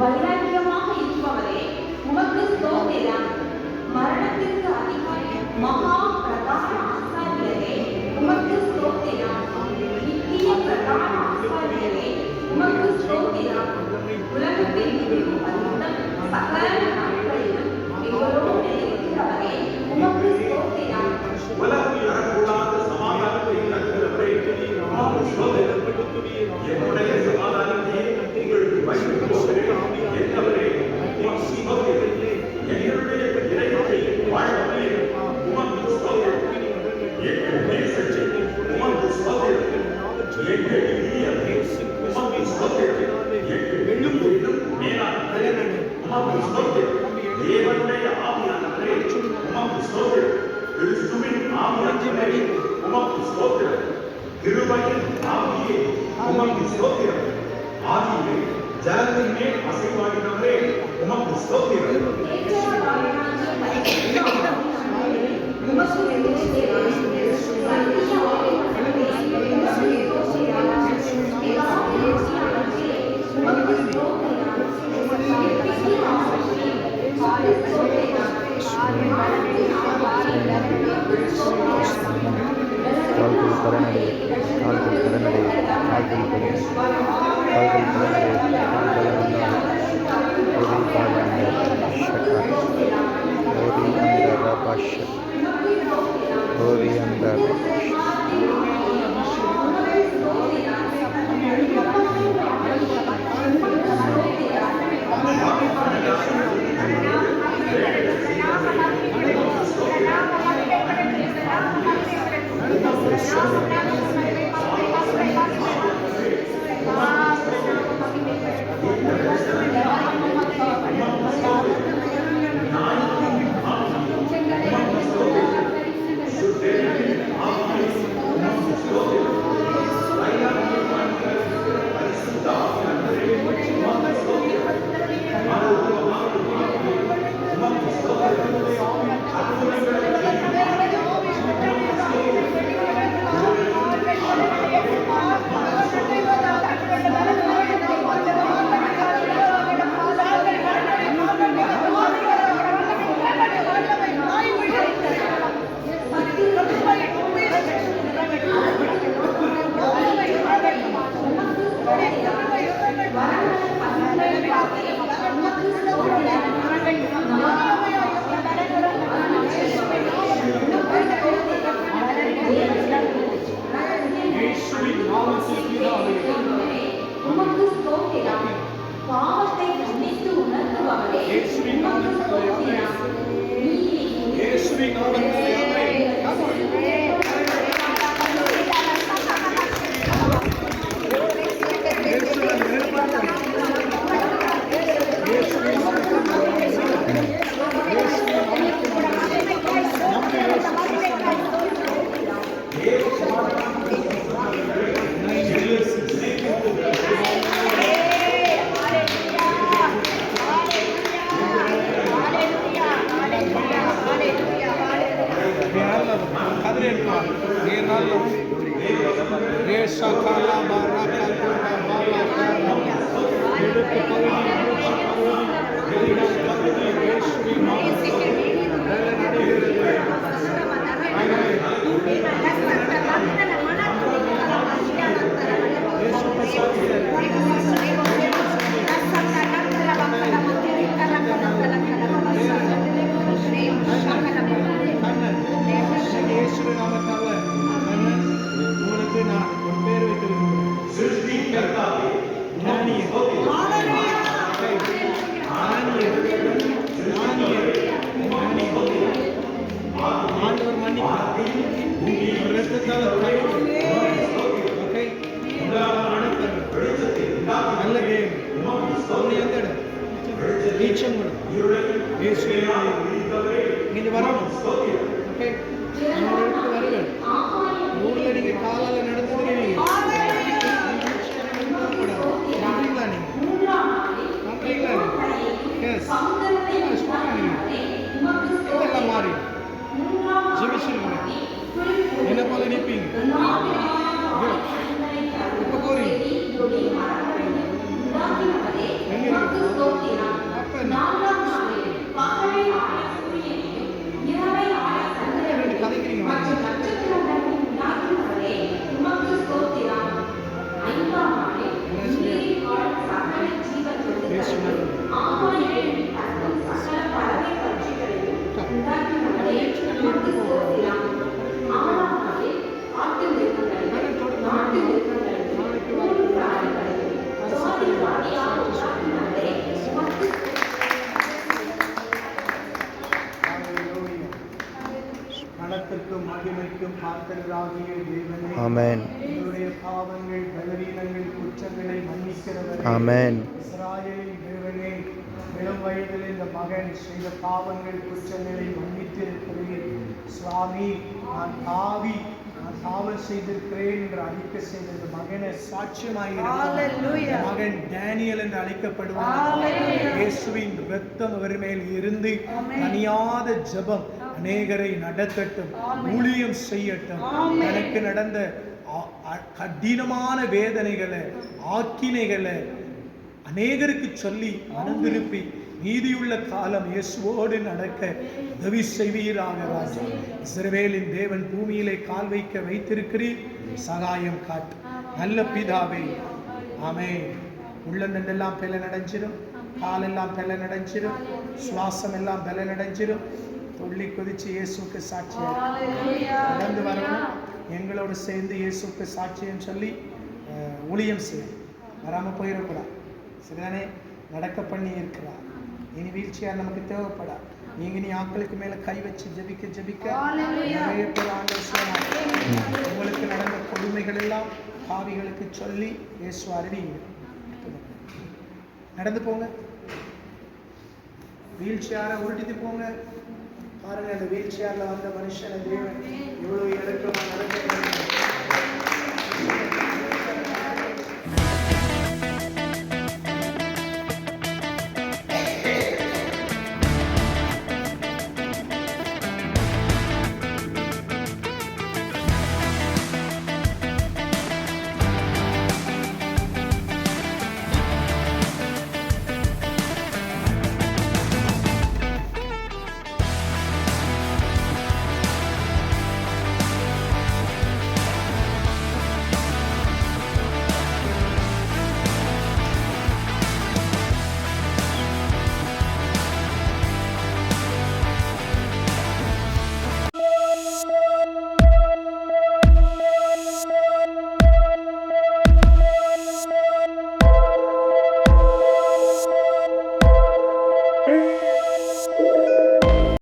வைராக்கியமாக இருப்பவரே உமக்கு ஸ்தோத்திரம். மரணத்திற்கு அதிகாரி மகா பிரதான ஆசாரியரே உமக்கு ஸ்தோத்திரம். ஆமுரட்சிமணி உமக்கு ஸ்தோத்திரம் திருவையில் ஆகியே உமக்கு ஸ்தோத்திரம் ஆதியிலே ஜலத்தின் மேல் அசைவாடினவரே உமக்கு ஸ்தோத்திரம் Şakar. Oriyanda başı. Oriyanda başı. সংখ্যা வெளிச்சங்களும். நீங்கள் வரணும் ஓகே கணத்திற்கும் மகிமைக்கும் பார்த்தவராகிய தேவனே. ஆமென். எங்களுடைய பாவங்கள் பலவீனங்கள் குற்றங்களை மன்னிக்கிறவரே. ஆமென். இஸ்ராயேலின் தேவனே இளம் வயதில் இந்த மகன் செய்த பாவங்கள் குற்றங்களை மன்னித்திருக்கிறேன் சுவாமி நான் பாவி நான் காவல் செய்திருக்கிறேன் என்று அழைக்க செய்த இந்த மகனை சாட்சியமாக மகன் டேனியல் என்று அழைக்கப்படுவான் இயேசுவின் ரத்தம் அவர் மேல் இருந்து தனியாத ஜெபம் அநேகரை நடத்தட்டும் ஊழியம் செய்யட்டும். எனக்கு நடந்த கடினமான வேதனைகளை ஆக்கினைகளை அநேகருக்கு சொல்லி மனம் திருப்பி நீதியுள்ள காலம் இயேசுவோடு நடக்க உதவி செய்வீராக ராஜா. இஸ்ரவேலின் தேவன் பூமியிலே கால் வைக்க வைத்திருக்கிறீர். சகாயம் காட்டு நல்ல பிதாவே. ஆமே உள்ளந்தெல்லாம் பெல நடைஞ்சிடும் காலெல்லாம் பெல நடைஞ்சிடும் சுவாசம் எல்லாம் பெல நடைஞ்சிடும் துள்ளி குதிச்சு இயேசுக்கு சாட்சியாக நடந்து வரணும். எங்களோடு சேர்ந்து இயேசுக்கு சாட்சியம் சொல்லி ஊழியம் செய்யும் வராமல் போயிடக்கூடாது. சரிதானே நடக்க பண்ணி இருக்கிறார். இனி வீழ்ச்சியார் நமக்கு தேவைப்படா நீங்க நீ ஆட்களுக்கு மேல கை வச்சு ஜெபிக்க ஜெபிக்க. நிறைய பேர் செய்வார். உங்களுக்கு நடந்த கொடுமைகள் எல்லாம் பாவிகளுக்கு சொல்லி இயேசு அறிவிங்க நடந்து போங்க. வீல் சேரை உருட்டிட்டு போங்க. பாருங்க அந்த வீல் சேர்ல வந்த மனுஷனை தேவன் இவ்வளவு இடத்துல நடக்க